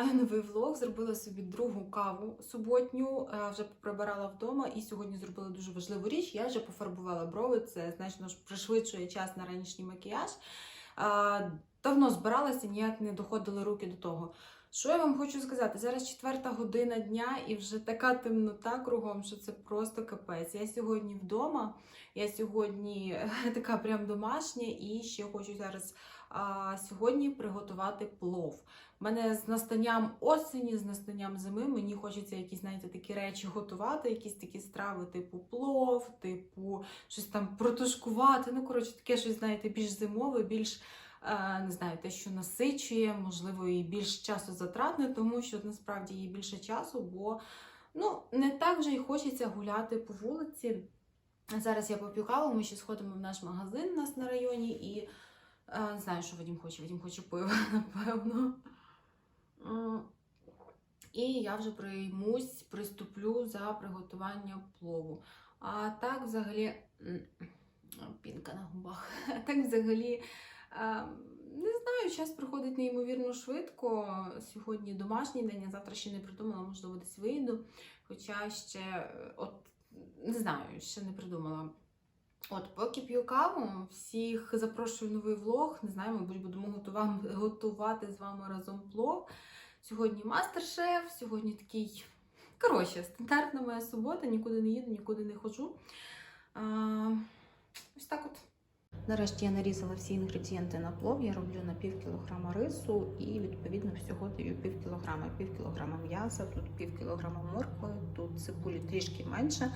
Починаю новий влог, зробила собі другу каву суботню, е, вже прибирала вдома і сьогодні зробила дуже важливу річ. Я вже пофарбувала брови, це значно ж пришвидшує час на ранішній макіяж. Е, Давно збиралася, ніяк не доходили руки до того. Що я вам хочу сказати? Зараз четверта година дня і вже така темнота кругом, що це просто капець. Я сьогодні вдома, я сьогодні така прям домашня, і ще хочу зараз а, сьогодні приготувати плов. Мене з настанням осені, з настанням зими, мені хочеться якісь, знаєте, такі речі готувати, якісь такі страви, типу плов, типу щось там протушкувати. Ну, коротше, таке щось, знаєте, більш зимове, більш. Е, Не знаю, те, що насичує, можливо, і більш часу затратне, тому що насправді є більше часу, бо ну, не так вже й хочеться гуляти по вулиці. Зараз я поп'ю каву, ми ще сходимо в наш магазин у нас на районі, і не знаю, що Вадім хоче. Вадім хоче пиво, напевно. І я вже приймусь, приступлю за приготування плову. А так, взагалі, пінка на губах. Так, взагалі, не знаю, час проходить неймовірно швидко. Сьогодні домашній день, а завтра ще не придумала, можливо, десь вийду. Хоча ще, от, не знаю, ще не придумала. От, поки п'ю каву, всіх запрошую в новий влог. Не знаю, мабуть, будемо готува- готувати з вами разом плов. Сьогодні мастер-шеф, сьогодні такий. Коротше, стандартна моя субота, нікуди не їду, нікуди не ходжу. А, ось так от. Нарешті я нарізала всі інгредієнти на плов. Я роблю на пів кілограма рису і відповідно всього даю пів кілограма. Пів кілограма м'яса, тут пів кілограма моркви, тут цибулі трішки менше.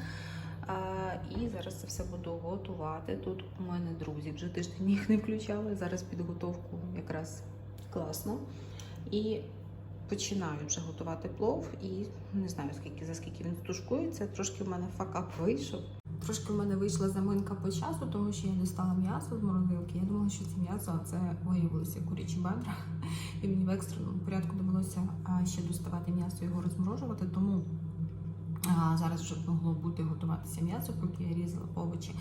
І зараз це все буду готувати. Тут у мене друзі вже тиждень їх не включали. Зараз підготовку якраз класно. І починаю вже готувати плов. І не знаю скільки за скільки він тушкується. Трошки в мене факап вийшов. Трошки в мене вийшла заминка по часу, тому що я дістала м'ясо з морозилки. Я думала, що це м'ясо, а це виявилося курячі бедра. І мені в екстреному порядку довелося ще доставати м'ясо його розморожувати. Тому зараз вже могло бути готуватися м'ясо, поки я різала овочі.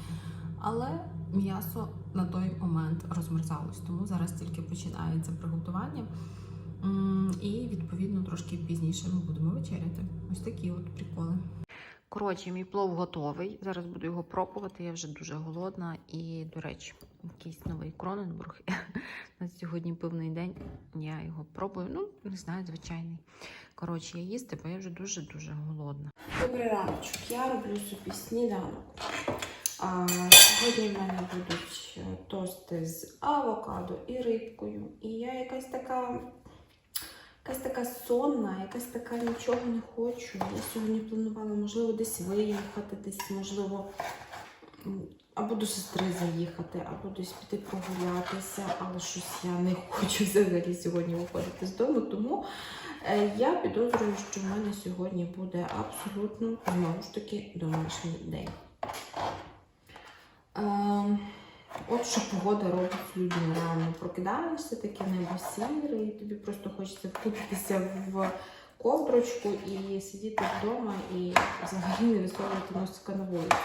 Але м'ясо на той момент розмерзалось, тому зараз тільки починається приготування. І відповідно трошки пізніше ми будемо вечеряти. Ось такі от приколи. Коротше, мій плов готовий. Зараз буду його пробувати. Я вже дуже голодна. І, до речі, якийсь новий Кроненбург. На сьогодні пивний день. Я його пробую. Ну, не знаю, звичайний. Коротше, я їсти, бо я вже дуже-дуже голодна. Добрий раночок. Я роблю собі сніданок. А, сьогодні в мене будуть е, тости з авокадо і рибкою. І я якась така, якась така сонна, якась така нічого не хочу. Я сьогодні планувала, можливо, десь виїхати, десь, можливо, або до сестри заїхати, або десь піти прогулятися, але щось я не хочу взагалі сьогодні виходити з дому. Тому Е, Я підозрюю, що в мене сьогодні буде абсолютно знову ж таки домашній день. От що погода робить з людьми. Реально прокидаєшся, таке небо сіре, і тобі просто хочеться вкутитися в ковдрочку і сидіти вдома і взагалі не висовувати носика на вулицю.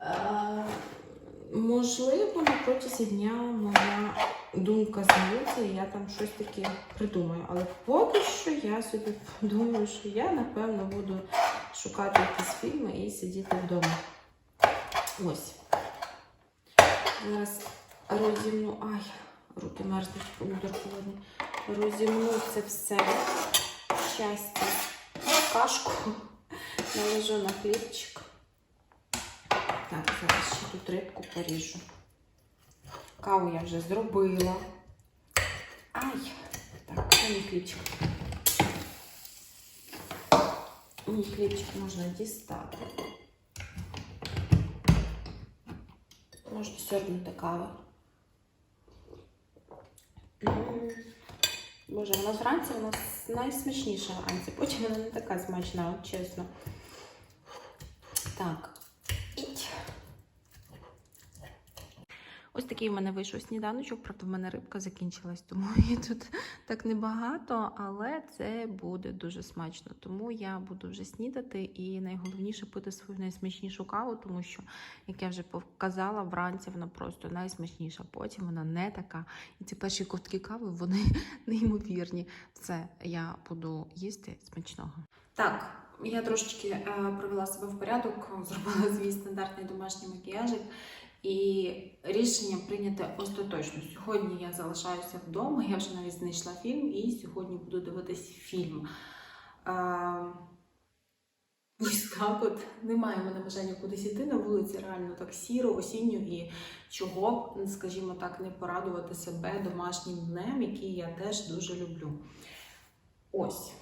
Е, Можливо, на протязі дня моя думка зміниться, і я там щось таке придумаю. Але поки що я собі думаю, що я напевно буду шукати якісь фільми і сидіти вдома. Ось. Зараз розімну. Ай, руки мерзнуть, помідор холодний. Розімну це все щастя кашку. Наложу на хлібчик. Так, зараз ще тут рибку поріжу. Каву я вже зробила. Ай! Так, це мій хлібчик. Мій хлібчик можна дістати. Можна сьорбнути кави. М, Боже, вона вранці у нас найсмачніша вранці. Потім вона не така смачна, от чесно. Так. Ось такий в мене вийшов сніданочок. Правда, в мене рибка закінчилась, тому її тут так небагато, але це буде дуже смачно. Тому я буду вже снідати і найголовніше пити свою найсмачнішу каву, тому що, як я вже показала, вранці вона просто найсмачніша. Потім вона не така. І ці перші ковтки кави вони неймовірні. Все, я буду їсти смачного. Так, я трошечки е, привела себе в порядок, зробила свій стандартний домашній макіяжик. І рішення прийняте остаточно. Сьогодні я залишаюся вдома, я вже навіть знайшла фільм, і сьогодні буду дивитись фільм. Так от немає мене бажання кудись іти на вулиці, реально так сіро, осінньо, і чого б, скажімо так, не порадувати себе домашнім днем, який я теж дуже люблю. Ось.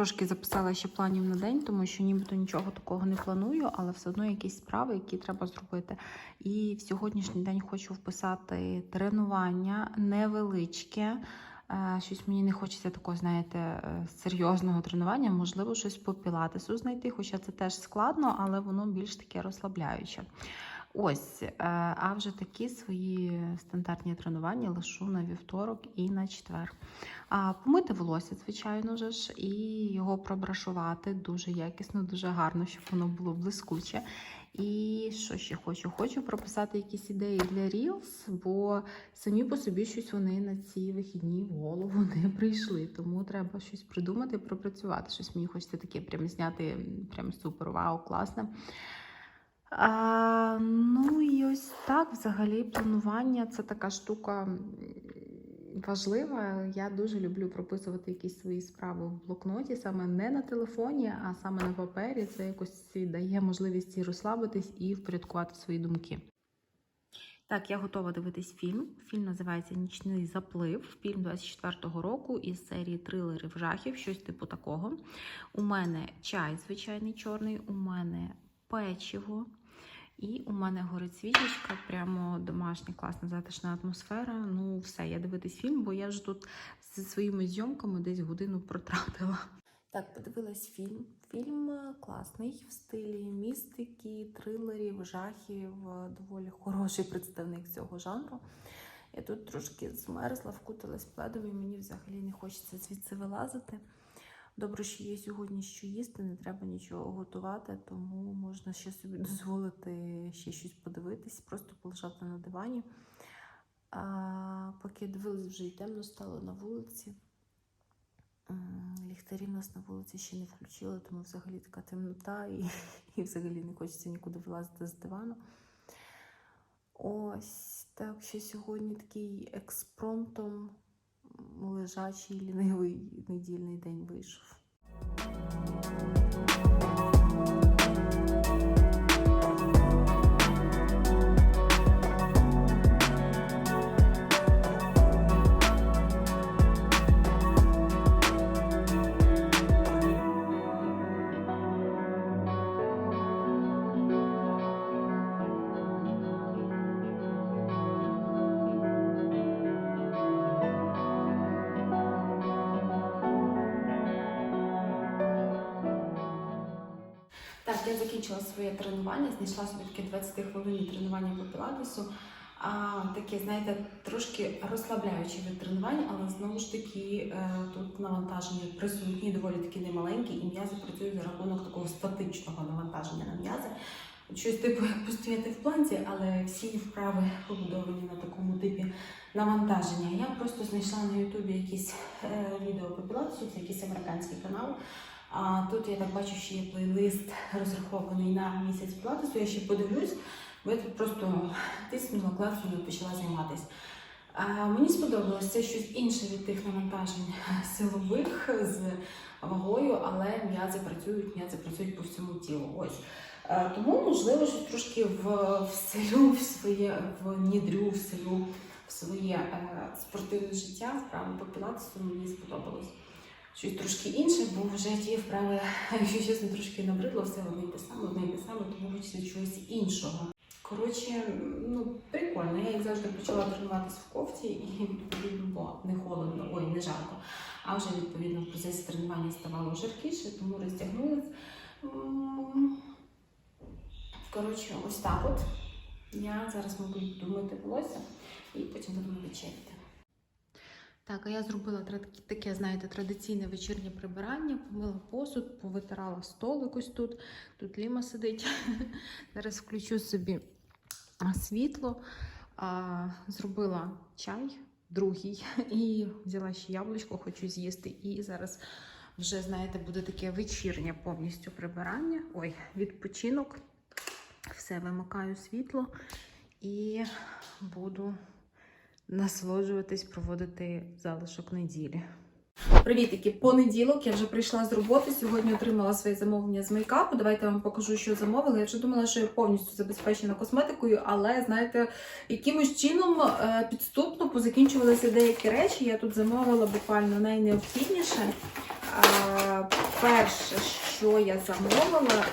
Трошки записала ще планів на день, тому що нібито нічого такого не планую, але все одно якісь справи, які треба зробити. І в сьогоднішній день хочу вписати тренування невеличке. Е, Щось мені не хочеться такого, знаєте, е, серйозного тренування, можливо, щось по пілатесу знайти, хоча це теж складно, але воно більш таке розслабляюче. Ось, е, а вже такі свої стандартні тренування лишу на вівторок і на четвер. Помити волосся, звичайно ж, і його пробрашувати дуже якісно, дуже гарно, щоб воно було блискуче. І що ще хочу? Хочу прописати якісь ідеї для Reels, бо самі по собі щось вони на ці вихідні в голову не прийшли. Тому треба щось придумати, пропрацювати. Щось мені хочеться таке прям зняти, прям супер, вау, класне. А, ну і ось так, взагалі, планування це така штука важлива. Я дуже люблю прописувати якісь свої справи в блокноті, саме не на телефоні, а саме на папері. Це якось дає можливість і розслабитись і впорядкувати свої думки. Так, я готова дивитись фільм. Фільм називається Нічний заплив. Фільм 24-го року із серії трилерів жахів, щось типу такого. У мене чай звичайний чорний, у мене печиво. І у мене горить свічечка, прямо домашня, класна, затишна атмосфера. Ну, все, я дивитись фільм, бо я вже тут зі своїми зйомками десь годину протратила. Так, подивилась фільм. Фільм е, класний в стилі містики, трилерів, жахів. е, Доволі хороший представник цього жанру. Я тут трошки змерзла, вкуталась пледом, і мені взагалі не хочеться звідси вилазити. Добре, що є сьогодні що їсти, не треба нічого готувати, тому можна ще собі дозволити ще щось подивитись, просто полежати на дивані. А, поки я дивилась, вже і темно стало на вулиці. Ліхтарі в нас на вулиці ще не включили, тому взагалі така темнота і, і взагалі не хочеться нікуди вилазити з дивану. Ось так що сьогодні такий експромтом лежачий лінивий недільний день вийшов. Так, я закінчила своє тренування, знайшла собі таке 20 хвилин тренування по пілатесу. А, таке, знаєте, трошки розслабляюче від тренувань, але знову ж таки е, тут навантаження присутні, доволі таки немаленькі, і м'язи працюють за рахунок такого статичного навантаження на м'язи. Щось типу як постояти в планці, але всі вправи побудовані на такому типі навантаження. Я просто знайшла на Ютубі якісь е, відео по пілатесу, це якийсь американський канал. А тут я так бачу, що є плейлист розрахований на місяць пілатесу. Я ще подивлюсь, бо я тут просто тиснула, класнула і почала займатися. Мені сподобалось це щось інше від тих навантажень силових з вагою, але м'язи працюють, м'язи працюють по всьому тілу. Ось. Тому, можливо, щось трошки в, вселю в своє, внідрю, вселю в своє е, спортивне життя, вправи по пілатесу мені сподобалось щось трошки інше, бо вже ті вправи, якщо чесно, трошки набридло, все одне й те саме, одне й те саме, тому хочеться чогось іншого. Коротше, ну прикольно. Я як завжди почала тренуватися в кофті і відповідно, бо не холодно, ой, не жарко. А вже відповідно в процесі тренування ставало жаркіше, тому роздягнулась, М, Коротше, ось так от. Я зараз, мабуть, буду мити волосся і потім будемо вечеряти. Так, а я зробила таке, знаєте, традиційне вечірнє прибирання, помила посуд, повитирала столик ось тут. Тут Ліма сидить. Зараз включу собі світло, зробила чай, другий, і взяла ще яблучко, хочу з'їсти. І зараз вже, знаєте, буде таке вечірнє повністю прибирання. Ой, відпочинок. Все, вимикаю світло і буду насолоджуватись, проводити залишок неділі. Привітики! Понеділок я вже прийшла з роботи. Сьогодні отримала своє замовлення з мейкапу. Давайте я вам покажу, що замовила. Я вже думала, що я повністю забезпечена косметикою, але знаєте, якимось чином е, підступно позакінчувалися деякі речі. Я тут замовила буквально найнеобхідніше. Е, Перше, що я замовила.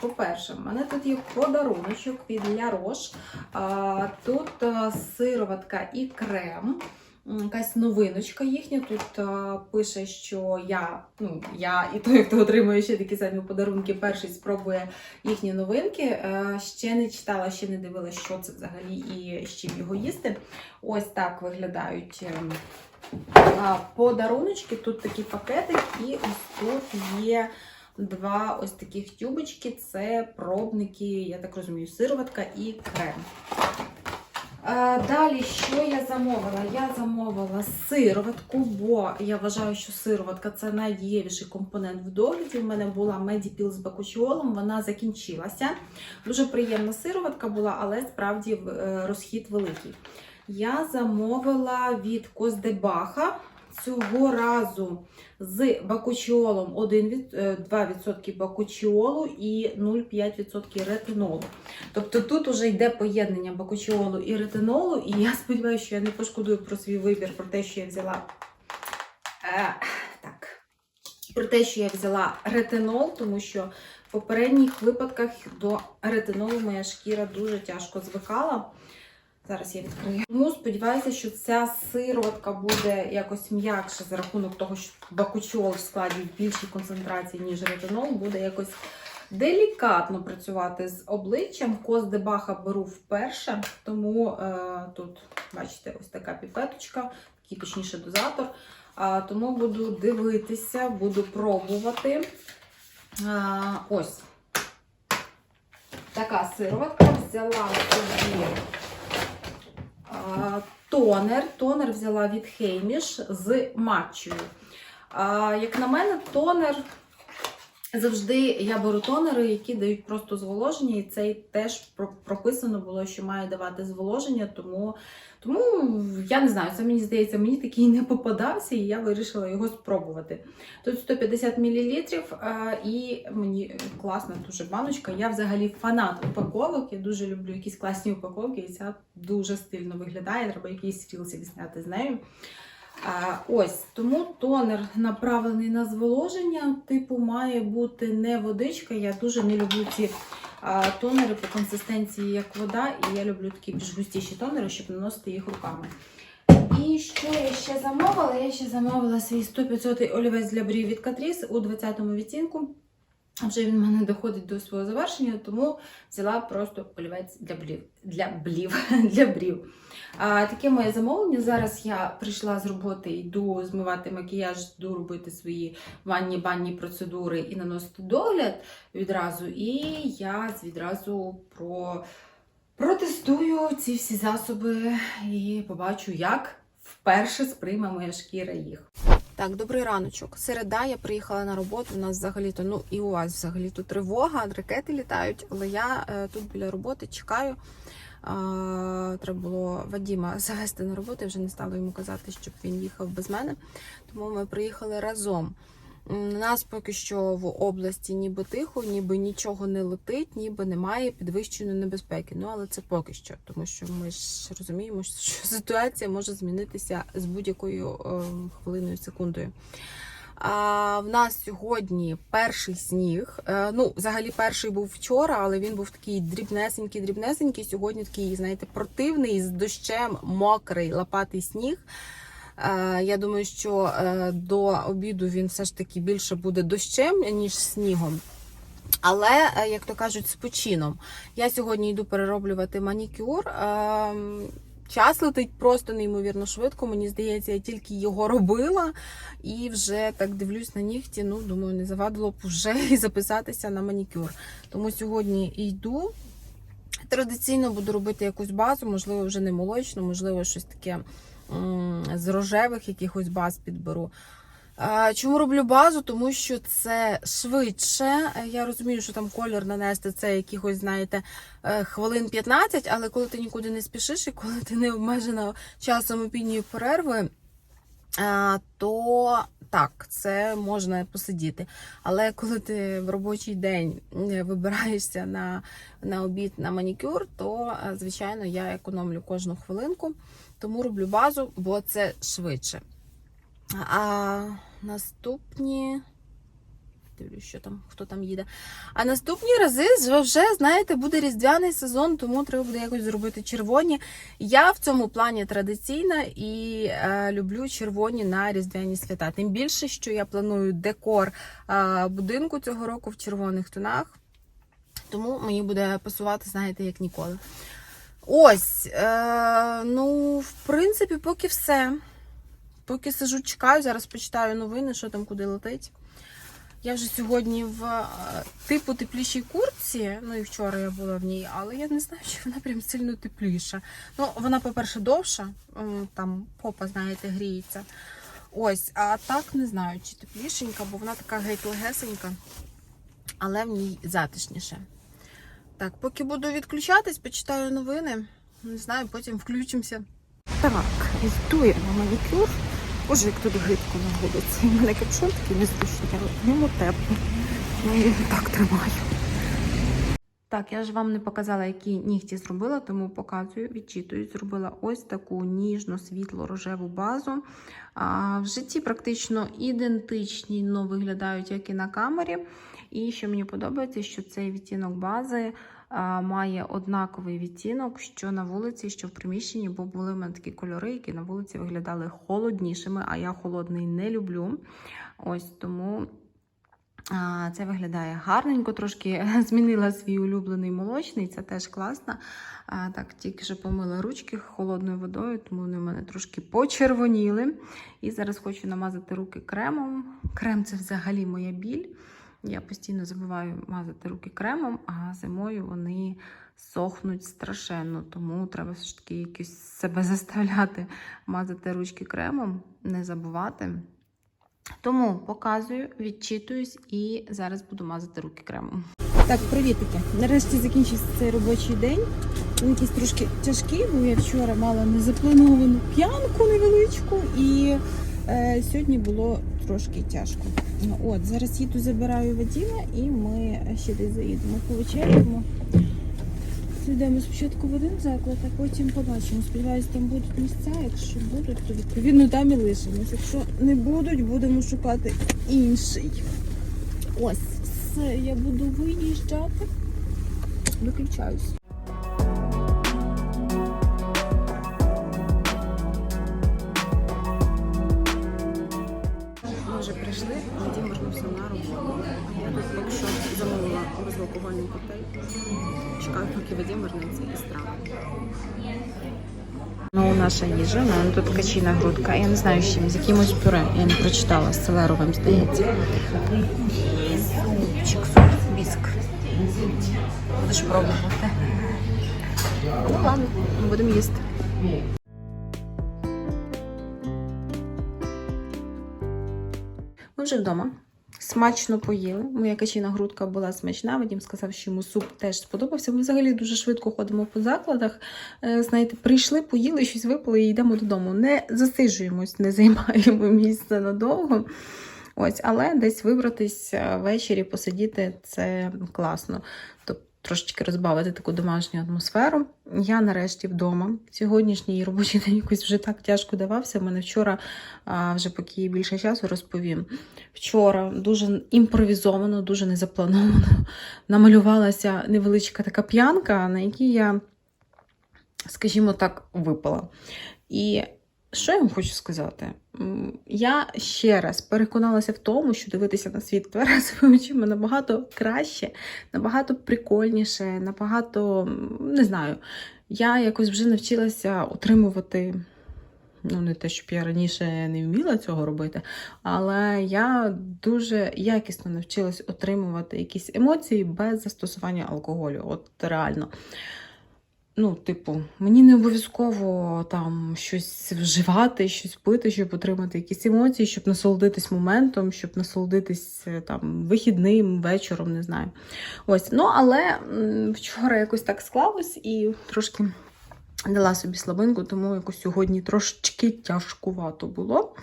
По-перше, в мене тут є подаруночок від. А, Тут сироватка і крем. Якась новиночка їхня. Тут а, пише, що я, ну, я і той, хто отримує ще такі самі подарунки, перший спробує їхні новинки. Е, Ще не читала, ще не дивилася, що це взагалі і з чим його їсти. Ось так виглядають ем, а, подаруночки. Тут такий пакетик, і ось тут є два ось таких тюбочки. Це пробники, я так розумію, сироватка і крем. Е, Далі, що я замовила? Я замовила сироватку, бо я вважаю, що сироватка це найдієвіший компонент в догляді. У мене була Медіпіл з бакучіолом, вона закінчилася. Дуже приємна сироватка була, але справді е, розхід великий. Я замовила від Коздебаха цього разу з бакучіолом 1 від, е, 2% бакучіолу і 0,5% ретинолу. Тобто тут уже йде поєднання бакучіолу і ретинолу, і я сподіваюся, що я не пошкодую про свій вибір, про те, що я взяла. Е, так. Про те, що я взяла ретинол, тому що в попередніх випадках до ретинолу моя шкіра дуже тяжко звикала. Зараз я відкрию. Тому сподіваюся, що ця сироватка буде якось м'якша за рахунок того, що бакучол в складі в більшій концентрації, ніж ретинол, буде якось делікатно працювати з обличчям. Кос де Баха беру вперше, тому е, тут, бачите, ось така піпеточка, такий точніше дозатор. А, тому буду дивитися, буду пробувати. А, ось така сироватка. Взяла собі тонер. Тонер взяла від Хейміш з матчею. Як на мене, тонер завжди я беру тонери, які дають просто зволоження, і цей теж прописано було, що має давати зволоження, тому, тому я не знаю, це мені здається, мені такий не попадався, і я вирішила його спробувати. Тут 150 мл, і мені класна дуже баночка. Я взагалі фанат упаковок. Я дуже люблю якісь класні упаковки, і ця дуже стильно виглядає. Треба якийсь рілсик зняти з нею. Ось тому тонер направлений на зволоження, типу, має бути не водичка. Я дуже не люблю ці тонери по консистенції як вода, і я люблю такі більш густіші тонери, щоб наносити їх руками. І що я ще замовила? Я ще замовила свій 100-500 олівець для брів від Catrice у 20-му відтінку. Вже він в мене доходить до свого завершення, тому взяла просто олівець для брів. Для блів, для брів. А, таке моє замовлення. Зараз я прийшла з роботи, йду змивати макіяж, йду робити свої ванні банні процедури і наносити догляд відразу. І я відразу про... протестую ці всі засоби і побачу, як вперше сприйме моя шкіра їх. Так, добрий раночок. Середа, я приїхала на роботу. У нас взагалі-то, ну і у вас взагалі тут тривога, ракети літають, але я е, тут біля роботи чекаю. Треба було Вадіма завести на роботу, я вже не стала йому казати, щоб він їхав без мене. Тому ми приїхали разом. У нас поки що в області ніби тихо, ніби нічого не летить, ніби немає підвищеної небезпеки. Ну але це поки що, тому що ми ж розуміємо, що ситуація може змінитися з будь-якою е, хвилиною секундою. А в нас сьогодні перший сніг. Е, ну, взагалі, перший був вчора, але він був такий дрібнесенький, дрібнесенький. Сьогодні такий, знаєте, противний з дощем, мокрий, лопатий сніг. Е, Я думаю, що е, до обіду він все ж таки більше буде дощем, ніж снігом. Але, е, як то кажуть, з почином. Я сьогодні йду перероблювати манікюр. Час летить просто неймовірно швидко. Мені здається, я тільки його робила і вже так дивлюсь на нігті. Ну, думаю, не завадило б вже і записатися на манікюр. Тому сьогодні йду. Традиційно буду робити якусь базу, можливо, вже не молочну, можливо, щось таке з рожевих якихось баз підберу. Чому роблю базу? Тому що це швидше. Е, Я розумію, що там колір нанести це якихось, знаєте, е, хвилин 15, але коли ти нікуди не спішиш і коли ти не обмежена часом обідньої перерви, то так, це можна посидіти. Але коли ти в робочий день е, вибираєшся на, на обід на манікюр, то, е, звичайно, я економлю кожну хвилинку, тому роблю базу, бо це швидше. А наступні. Дивлюсь, що там, хто там їде. А наступні рази вже, знаєте, буде різдвяний сезон, тому треба буде якось зробити червоні. Я в цьому плані традиційна і е, люблю червоні на різдвяні свята. Тим більше, що я планую декор е, будинку цього року в червоних тонах. Тому мені буде пасувати, знаєте, як ніколи. Ось, е, ну, в принципі, поки все. Поки сижу, чекаю, зараз почитаю новини, що там куди летить. Я вже сьогодні в е, типу теплішій куртці, ну і вчора я була в ній, але я не знаю, чи вона прям сильно тепліша. Ну, вона, по-перше, довша, там попа, знаєте, гріється. Ось, а так не знаю, чи теплішенька, бо вона така геть легесенька, але в ній затишніше. Так, поки буду відключатись, почитаю новини. Не знаю, потім включимося. Так, йду я на манікюр. Боже, як тут гидко на. У мене капшон такий незручний, але ньому тепло. Ну, я так тримаю. Так, я ж вам не показала, які нігті зробила, тому показую, відчитую. Зробила ось таку ніжно світло рожеву базу. А, в житті практично ідентичні, но виглядають, як і на камері. І що мені подобається, що цей відтінок бази має однаковий відтінок, що на вулиці, що в приміщенні, бо були в мене такі кольори, які на вулиці виглядали холоднішими, а я холодний не люблю. Ось тому. Це виглядає гарненько, трошки змінила свій улюблений молочний, це теж класно. Так, тільки що помила ручки холодною водою, тому вони в мене трошки почервоніли. І зараз хочу намазати руки кремом. Крем це взагалі моя біль. Я постійно забуваю мазати руки кремом, а зимою вони сохнуть страшенно, тому треба все ж таки якось себе заставляти мазати ручки кремом, не забувати. Тому показую, відчитуюсь і зараз буду мазати руки кремом. Так, привітики. Нарешті закінчився цей робочий день. Він якийсь трошки тяжкий, бо я вчора мала незаплановану п'янку невеличку, і е, сьогодні було трошки тяжко. От, зараз їду забираю Вадіма і ми ще десь заїдемо повечеряємо. Зайдемо спочатку в один заклад, а потім побачимо. Сподіваюсь, там будуть місця. Якщо будуть, то відповідно там і лишимось. Якщо не будуть, будемо шукати інший. Ось, все, я буду виїжджати. Виключаюсь. Безалкогольний коктейль. Чекаю, поки Вадим вернеться і страва. Ну, наша їжа, ну, тут качина грудка. Я не знаю, з чим, з якимось пюре. Я не прочитала, з селеровим, здається. Супчик, суп. Будеш пробувати. Ну ладно, будемо їсти. Ми вже вдома. Смачно поїли. Моя качина грудка була смачна. Вадім сказав, що йому суп теж сподобався. Ми взагалі дуже швидко ходимо по закладах. Е, Знаєте, прийшли, поїли, щось випили і йдемо додому. Не засиджуємось, не займаємо місце надовго. Ось, але десь вибратись е, ввечері, посидіти це класно. Тобто трошечки розбавити таку домашню атмосферу. Я нарешті вдома. Сьогоднішній робочий день якось вже так тяжко давався. У мене вчора, вже поки більше часу, розповім. Вчора дуже імпровізовано, дуже незаплановано намалювалася невеличка така п'янка, на якій я, скажімо так, випала. І Що я вам хочу сказати? Я ще раз переконалася в тому, що дивитися на світ тверезими очима набагато краще, набагато прикольніше, набагато не знаю. Я якось вже навчилася отримувати. Ну, не те, щоб я раніше не вміла цього робити, але я дуже якісно навчилась отримувати якісь емоції без застосування алкоголю. От реально. Ну, типу, мені не обов'язково там щось вживати, щось пити, щоб отримати якісь емоції, щоб насолодитись моментом, щоб насолодитись е, там вихідним вечором, не знаю. Ось, ну але вчора якось так склалось і трошки дала собі слабинку, тому якось сьогодні трошечки тяжкувато було.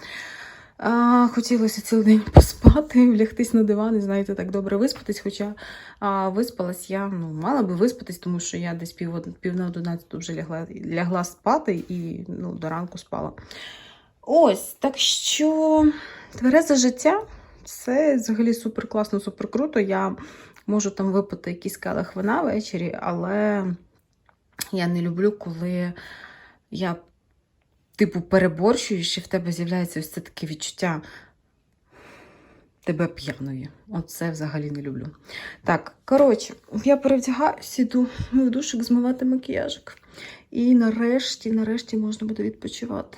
А, хотілося цілий день поспати, влягтись на диван і, знаєте, так добре виспатись. Хоча а, виспалась я, ну, мала би виспатись, тому що я десь пів, пів на одинадцяту вже лягла, лягла спати і ну, до ранку спала. Ось, так що тверезе життя це взагалі супер класно, супер круто. Я можу там випити якийсь келих вина ввечері, але я не люблю, коли я, типу, переборщуєш, і в тебе з'являється ось це таке відчуття тебе п'яної. Оце взагалі не люблю. Так, коротше, я перевдягаюсь, іду в душик змивати макіяжик. І нарешті, нарешті можна буде відпочивати.